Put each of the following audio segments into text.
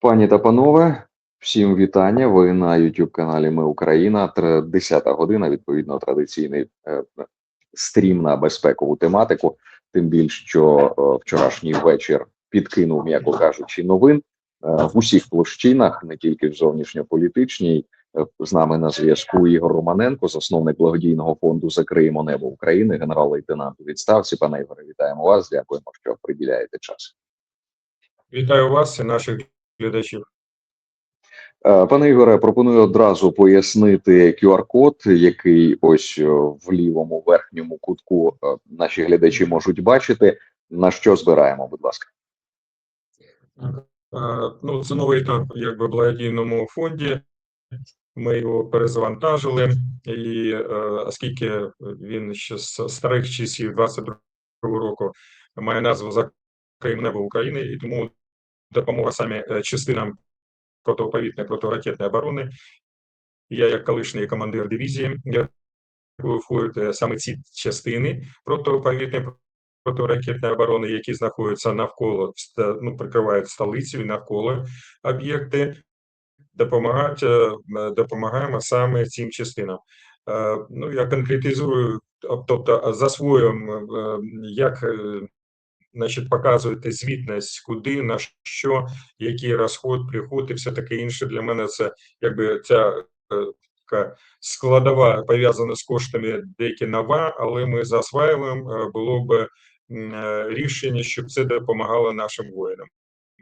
Пані та панове, всім вітання. Ви на youtube каналі Ми Україна. Тр- 10 година. Відповідно, традиційний е, стрім на безпекову тематику. Тим більше, що е, вчорашній вечір підкинув, м'яко кажучи, новин е, в усіх площинах, не тільки в зовнішньополітичній. З нами на зв'язку Ігор Романенко, засновник благодійного фонду Закриємо небо України, генерал-лейтенант у відставці. Пане Ігоре, вітаємо вас. Дякуємо, що приділяєте час. Вітаю вас і наших глядачів. Е, Пане Ігоре, пропоную одразу пояснити QR-код, який ось е, в лівому верхньому кутку е, наші глядачі можуть бачити. На що збираємо, будь ласка. Ну, це новий етап якби в благодійному фонді. Ми його перезавантажили, і оскільки він ще з старих часів 22 року має назву «Закриємо небо України, і тому допомога саме е, частинам протиповітної протиракетної оборони. Я, як колишній командир дивізії, я входять е, саме ці частини протиповітної протиракетної оборони, які знаходяться навколо ну, прикривають столицю і навколо об'єкти. Допомагати е, допомагаємо саме цим частинам. Е, Ну я конкретизую, тобто засвоюємо, е, як е, значить, показуєте звітність, куди, на що, який розход, приход і все таке інше. Для мене це якби ця е, така складова пов'язана з коштами деякі нова, але ми засваюємо. е, Було б е, рішення, щоб це допомагало нашим воїнам.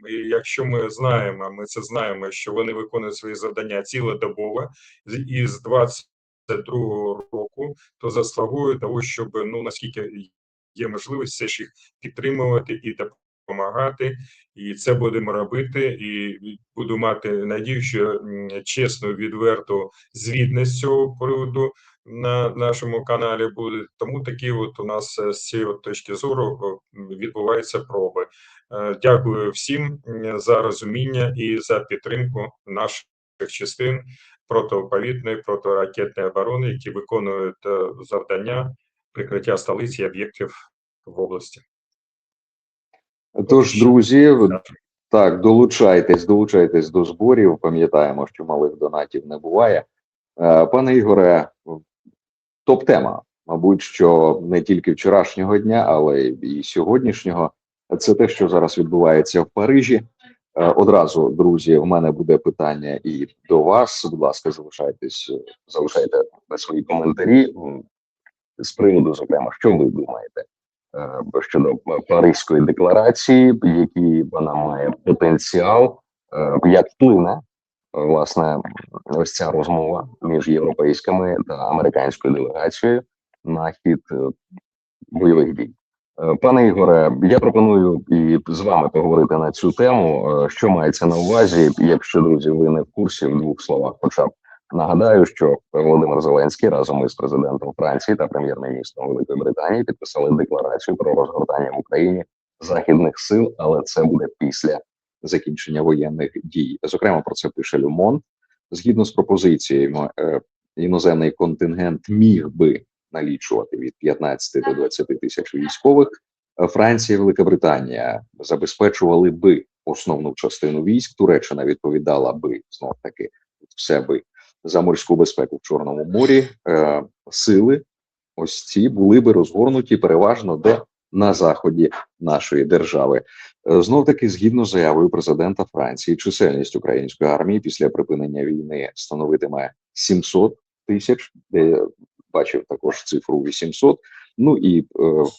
І якщо ми знаємо, ми це знаємо, що вони виконують свої завдання цілодобово з- із 22 року, то заслуговує того, щоб ну наскільки є можливість все ж їх підтримувати і допомагати, і це будемо робити. І буду мати надію, що чесну, відверту звітність з цього приводу на нашому каналі буде. Тому такі, от у нас е, з цієї точки зору відбуваються проби. Е, Дякую всім за розуміння і за підтримку наших частин протиповітної протиракетної оборони, які виконують е, завдання прикриття столиці і об'єктів в області. Тож, друзі, так, долучайтесь, долучайтесь до зборів. Пам'ятаємо, що малих донатів не буває. Е, Пане Ігоре, топ-тема, мабуть, що не тільки вчорашнього дня, але і сьогоднішнього. Це те, що зараз відбувається в Парижі. Е, Одразу, друзі, в мене буде питання і до вас. Будь ласка, залишайтесь, залишайте свої коментарі з приводу, зокрема, що ви думаєте е, щодо Паризької декларації, який вона має потенціал, е, як вплине е, власне ось ця розмова між європейськими та американською делегацією на хід е, бойових дій. Е, Пане Ігоре, я пропоную і з вами поговорити на цю тему. Е, Що мається на увазі? Якщо друзі, ви не в курсі в двох словах, хоча б нагадаю, що Володимир Зеленський разом із президентом Франції та прем'єр-міністром Великої Британії підписали декларацію про розгортання в Україні західних сил, але це буде після закінчення воєнних дій. Зокрема, про це пише Люмон. Згідно з пропозиціями, е, іноземний контингент міг би налічувати від 15 до 20 тисяч військових. Е, Франція і Велика Британія забезпечували би основну частину військ. Туреччина відповідала би знов таки все би за морську безпеку в Чорному морі. Е, сили ось ці були би розгорнуті переважно де на заході нашої держави. Е, Знов таки, згідно з заявою президента Франції, чисельність української армії після припинення війни становитиме 700 тисяч. Де бачив також цифру 800. Ну і е,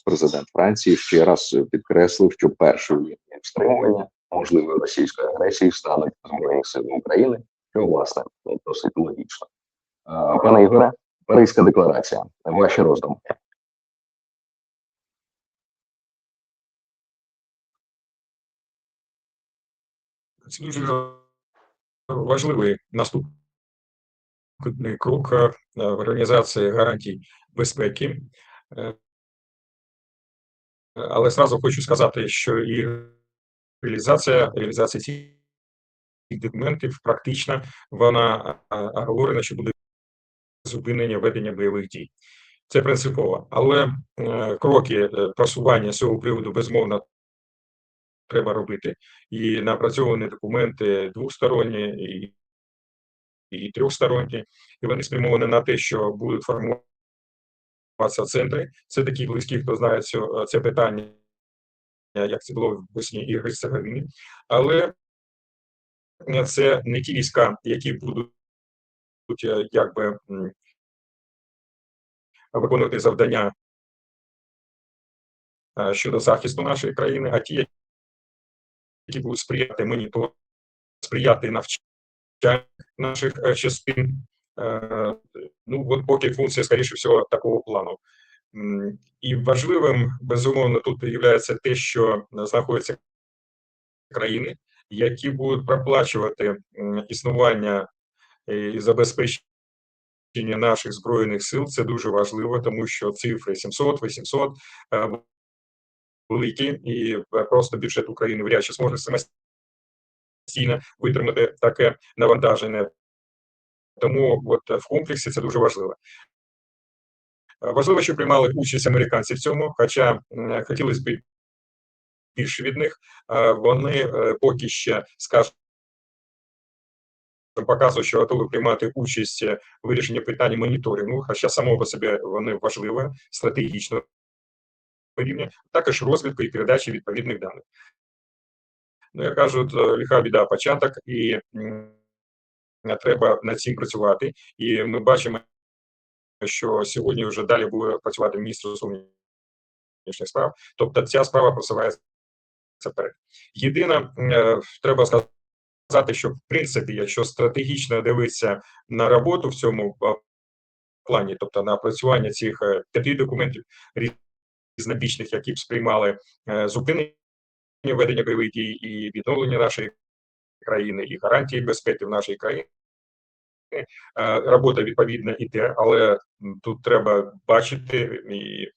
президент Франції ще раз підкреслив, що першою лінією стримування можливої російської агресії стануть збройні сили України, що власне ну, досить логічно. Пане Ігоре, Паризька декларація. Ваші роздумки. Це дуже важливий наступний крок е, в організації гарантій безпеки. Е, Але зразу хочу сказати, що і реалізація реалізація цих документів практично вона е, що буде зупинення ведення бойових дій. Це принципово, але е, кроки е, просування з цього приводу безмовно треба робити. І напрацьовані документи двосторонні і, і трьохсторонні, і вони спрямовані на те, що будуть формуватися центри. Це такі близькі, хто знає цю, це питання, як це було в Босній і Герцеговині. Але це не ті війська, які будуть е, якби виконувати завдання е, щодо захисту нашої країни, а ті, які будуть сприяти монітору, сприяти навчанню наших е, частин. Е, Ну, от поки функція, скоріше всього, такого плану. І важливим, безумовно, тут є те, що знаходяться країни, які будуть проплачувати існування і забезпечення наших збройних сил. Це дуже важливо, тому що цифри 700, 800 е, великі, і е, просто бюджет України вряд чи зможе самостійно витримати таке навантаження. Тому от в комплексі це дуже важливо. Е, Важливо, що приймали участь американці в цьому, хоча хотілося б більше від них. Е, Вони е, поки ще скажімо, показують, що готові приймати участь в вирішенні питань моніторингу, хоча само по собі вони важливі стратегічно рівня, також розвідку і передачі відповідних даних. Ну, як кажуть, е, лиха біда початок, і треба над цим працювати. І ми бачимо, що сьогодні вже далі буде працювати міністр зовнішніх справ. Тобто ця справа просувається вперед. Єдине, е, треба сказати, що в принципі, якщо стратегічно дивитися на роботу в цьому плані, тобто на опрацювання цих е, п'яти документів різнобічних, які б сприймали е, зупинення ведення бойових дій і відновлення нашої країни, і гарантії безпеки в нашій країні. Робота відповідно іде, але тут треба бачити, і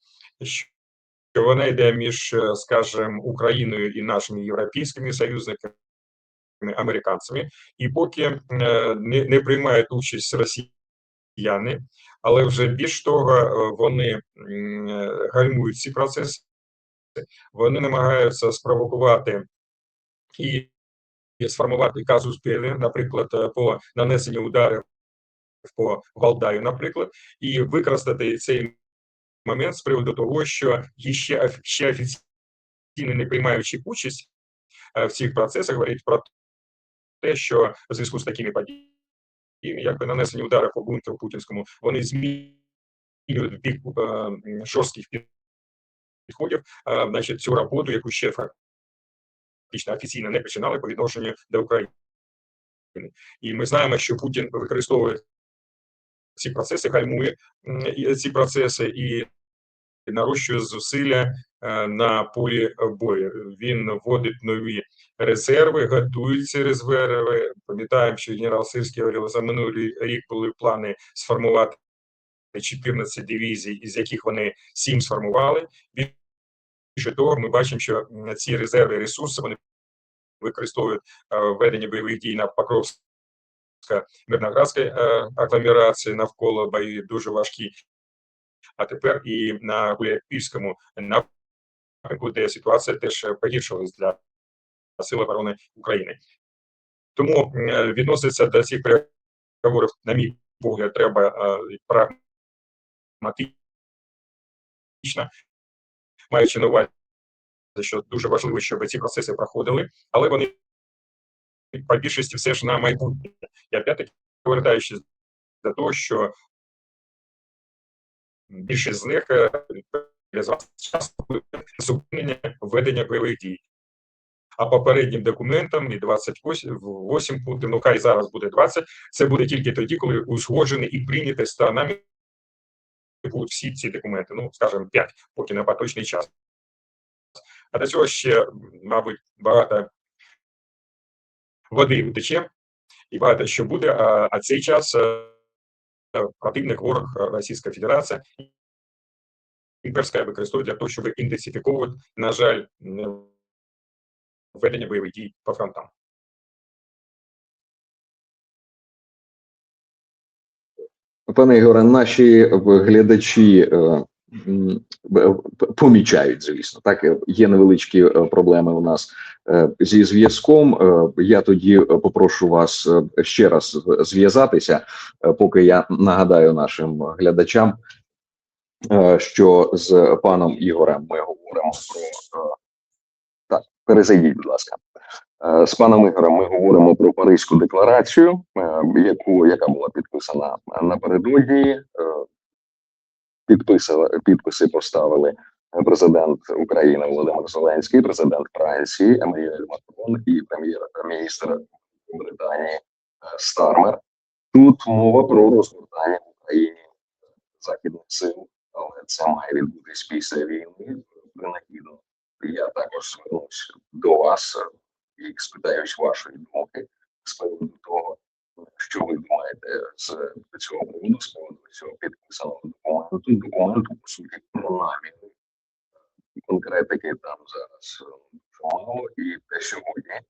що вона йде між, е, скажімо, Україною і нашими європейськими союзниками, американцями, і поки е, не, не приймають участь росіяни, але вже більш того, е, вони гальмують ці процеси, вони намагаються спровокувати і сформувати казус белли, наприклад, по нанесенню ударів по Валдаю, наприклад, і використати цей момент з приводу того, що ще, ще офіційно не приймаючи участь е, в цих процесах, говорить про те, що в зв'язку з такими подіями, як нанесення ударів по бункеру путінському, вони змінюють бік е, жорстких підходів, е, значить, цю роботу, яку ще фактично офіційно не починали по відношенню до України. І ми знаємо, що Путін використовує ці процеси, гальмує ці процеси і нарощує зусилля е, на полі бою. Він вводить нові резерви, готує ці резерви. Пам'ятаємо, що генерал Сирський говорив, за минулий рік були плани сформувати 14 дивізій, із яких вони 7 сформували. Більше того, ми бачимо, що ці резерви, ресурси вони використовують е, в веденні бойових дій на Покровська Мирноградська е, агломерації навколо бої дуже важкі. А тепер і на Гуляйпільському напрямку, де ситуація теж погіршилась для Сил оборони України. Тому е, відноситься до цих переговорів, на мій погляд, треба е, прагматично, маючи на увазі, що дуже важливо, щоб ці процеси проходили, але вони по більшості все ж на майбутнє. І опять-таки, повертаючись до того, що більшість з них е, часто буде зупинення ведення бойових дій. А попереднім документам і 28 пунктів, ну хай зараз буде 20, це буде тільки тоді, коли узгоджені і прийняті сторонами всі ці документи, ну, скажімо, 5, поки на поточний час. А до цього ще, мабуть, багато води втече, і багато що буде, а, а цей час е, противник ворог е, Російська Федерація імперська використовує для того, щоб інтенсифіковувати, на жаль, ведення бойових дій по фронтам. Пане Ігоре, наші глядачі е, помічають, звісно. Так е, є невеличкі е, проблеми у нас е, зі зв'язком. Е, Я тоді е, попрошу вас е, ще раз зв'язатися, е, поки я нагадаю нашим глядачам, е, що з паном Ігорем ми говоримо про е, так. Перезайдіть, будь ласка. Е, З паном Ігорем ми говоримо про Паризьку декларацію, е, яку яка була підписана напередодні. Підписали підписи поставили президент України Володимир Зеленський, президент Франції Еммануель Макрон і прем'єр-міністр Британії е, Стармер. Тут мова про розгортання в Україні західних сил, але це має відбутись після війни принагідно. Я також звернусь до вас і спитаюсь вашої думки з приводу того, що ви думаєте з цього приводу, з приводу цього підписаного документу. Документу, по суті, про наміри. Конкретики там зараз е, мало. І те сьогодні, е,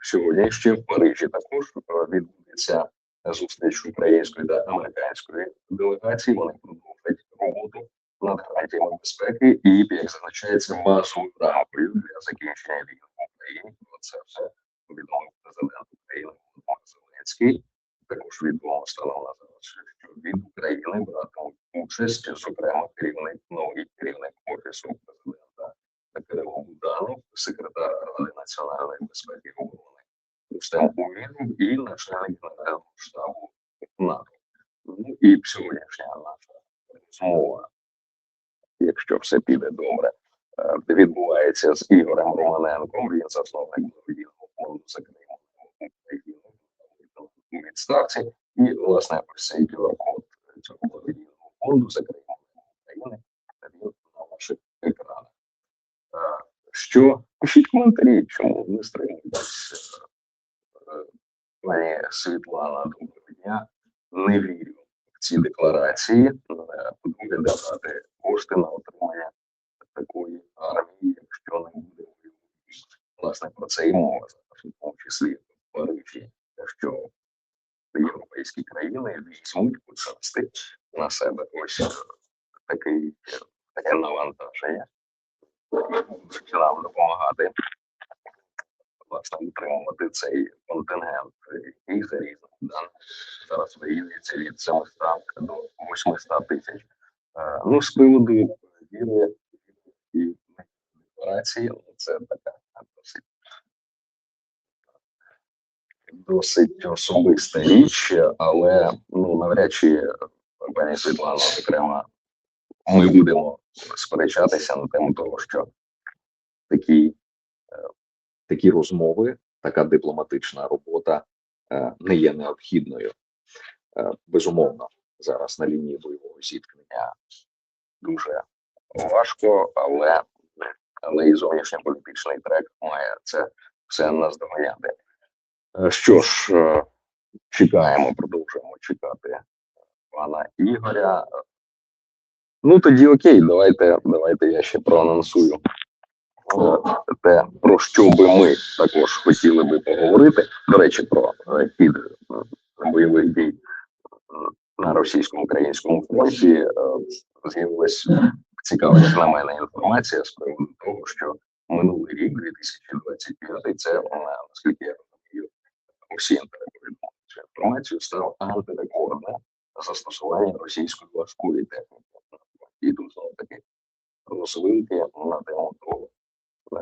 сьогодні ще в Парижі також е, відбудеться зустріч української та американської делегації. Вони продовжать роботу над гарантіями безпеки і, як зазначається, базовою рамкою для закінчення війни в Україні. Про це все повідомив президент України Володимир Зеленський. Також відомо стало на зараз, що від України братимуть участь, зокрема, керівник новий керівник офісу президента Кирило Буданов, секретар Ради національної безпеки оборони Рустем Уміров і начальник генерального штабу НАТО. Ну і сьогоднішня наша розмова, якщо все піде добре, е, відбувається з Ігорем Романенком. Він засновник благодійного фонду у відставці. І, власне, цей QR-код цього благодійного фонду за «Закриємо України» на ваших екранах. Е, Що пишіть коментарі, чому не стримуйтесь. Е, Пані Світлана, доброго дня. Не вірю в ці декларації. Е, По-друге, давати кошти на отримання такої армії, якщо не буде. Власне, про це і мова зараз, у тому числі в Парижі, що європейські країни візьмуть почасти на себе. Ось е, такий, е, таке навантаження. І нам допомагати власне утримувати цей контингент, який за різним даним зараз виявляється від 700 до 800 тисяч. Е, Ну, з приводу віри і декларації, це така досить досить особиста річ, але ну навряд чи пані Світлана, зокрема, ми будемо сперечатися на тему того, що такі, е, такі розмови, така дипломатична робота е, не є необхідною. Е, Безумовно, зараз на лінії бойового зіткнення дуже важко, але, але і зовнішньополітичний трек має це все наздоганяти. Е, Що ж, е, чекаємо, продовжуємо чекати пана Ігоря. Ну тоді окей, давайте, давайте я ще проанонсую е, те, про що би ми також хотіли би поговорити. До речі, про е, хід е, бойових дій е, на російсько-українському фронті е, з'явилась цікава як на мене інформація з приводу того, що минулий рік, 2025, це е, наскільки я розумію, усі інтернет цю інформацію став антирекордним застосування російської важкої техніки. І тут знову таки розвилки на тему того,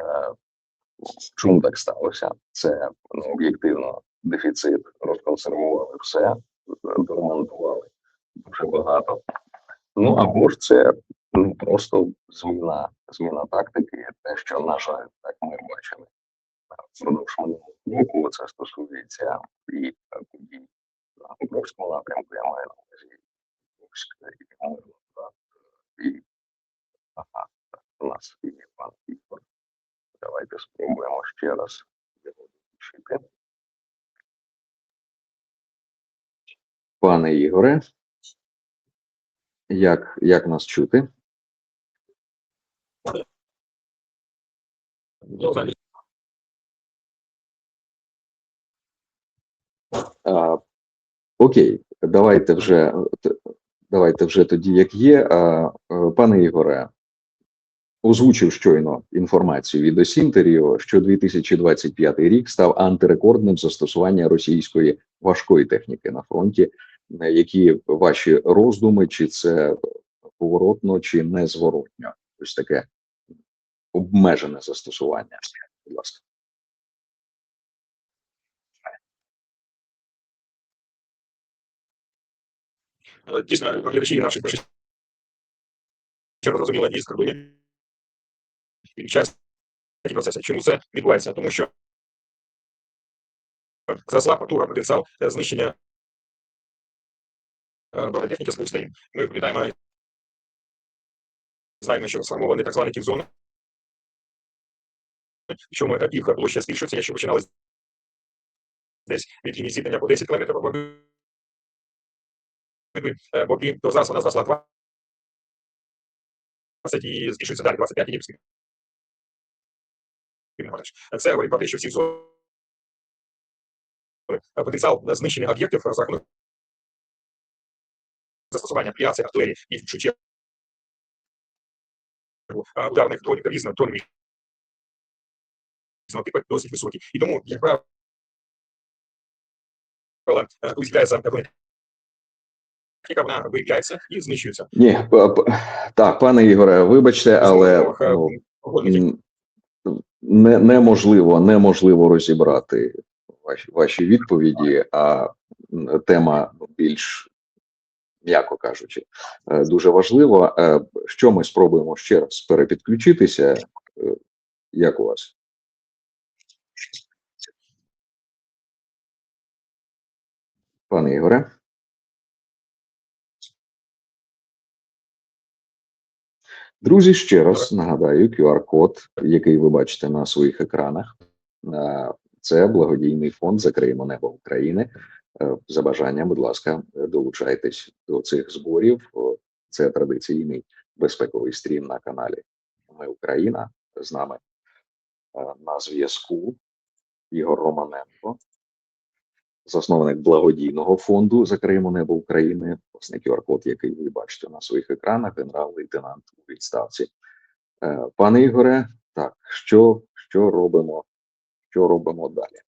е, чому так сталося. Це ну, об'єктивно дефіцит, розконсервували все, доремонтували дуже багато. Ну або ж це ну, просто зміна, зміна тактики, те, що, на жаль, так ми бачили впродовж минулого року. Це стосується і е, подій на Покровському напрямку, я маю на увазі і і ага, так, у нас є пан Ігор. Давайте спробуємо ще раз його включити. Пане Ігоре, як, як нас чути? А, окей, давайте вже давайте вже тоді, як є. А, е, Пане Ігоре, озвучив щойно інформацію від Осінтеріо, що 2025 рік став антирекордним застосування російської важкої техніки на фронті. Е, Які ваші роздуми, чи це поворотно, чи незворотньо? Ось таке обмежене застосування. Будь ласка. Дійсно, глядачі наші. Ще зрозуміло, дійсно, коли під час такі. Чому це відбувається? Тому що зросла потуга, потенціал е, знищення е, бронетехніки з сторін. Ми пам'ятаємо, знаємо, що сформовані так звані тік-зони, Причому е, їх площа збільшується, якщо починали десь від лінії зіткнення по 10 км е, боки, то зараз вона зросла 20 і збільшується далі 25 і. Це говорить про те, що всі зони е, потенціал знищення об'єктів за рахунок застосування авіації, артилерії і в чергу е, ударних дронів, різно дронів різного типу досить високий. І тому, як правило, коли з'являється бронетехніка, вона виявляється і знищується. Ні, так, пане Ігоре, вибачте, але ну, не, неможливо, неможливо розібрати ваші, ваші відповіді, а тема більш, м'яко кажучи, е, дуже важлива. Е, Що ми спробуємо ще раз перепідключитися? Е, Як у вас? Пане Ігоре? Друзі, ще раз нагадаю, QR-код, який ви бачите на своїх екранах, е, це благодійний фонд Закриємо небо України. Е, За бажанням, будь ласка, долучайтесь до цих зборів. Це традиційний безпековий стрім на каналі Ми Україна. З нами е, на зв'язку Ігор Романенко, засновник благодійного фонду Закриємо небо України, власне QR-код, який ви бачите на своїх екранах, генерал-лейтенант у відставці. Е, Пане Ігоре, так, що, що робимо? Що робимо далі?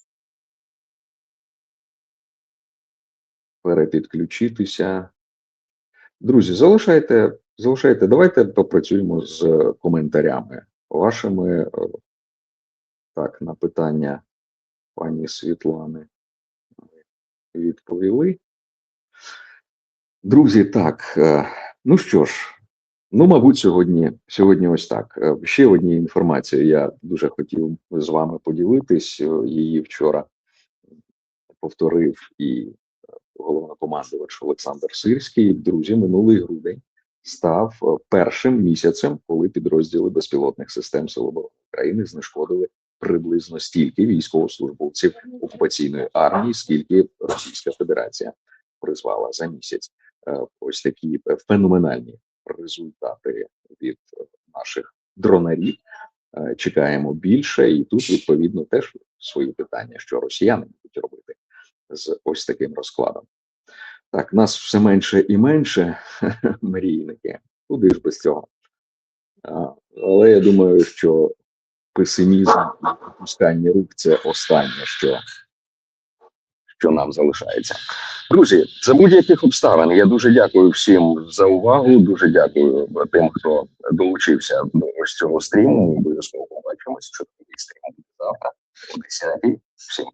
Перепідключитися. Друзі, залишайте, залишайте. Давайте попрацюємо з коментарями вашими. е, Так, на питання пані Світлани відповіли. Друзі, так, е, ну що ж, ну, мабуть, сьогодні, сьогодні ось так. Е, Ще однією інформацією я дуже хотів з вами поділитись. Е, Її вчора повторив і головнокомандувач Олександр Сирський. Друзі, минулий грудень став першим місяцем, коли підрозділи безпілотних систем Сил оборони України знешкодили приблизно стільки військовослужбовців окупаційної армії, скільки Російська Федерація призвала за місяць. Е, Ось такі е, феноменальні результати від е, наших дронарів. Чекаємо більше, і тут відповідно теж свої питання, що росіяни будуть робити з ось таким розкладом. Так, нас все менше і менше мрійники. Куди ж без цього? Але я думаю, що песимізм і опускання рук це останнє, що, що нам залишається. Друзі, за будь-яких обставин я дуже дякую всім за увагу. Дуже дякую тим, хто долучився до ось цього стріму. Обов'язково побачимось, що такий стрім буде завтра. Всім.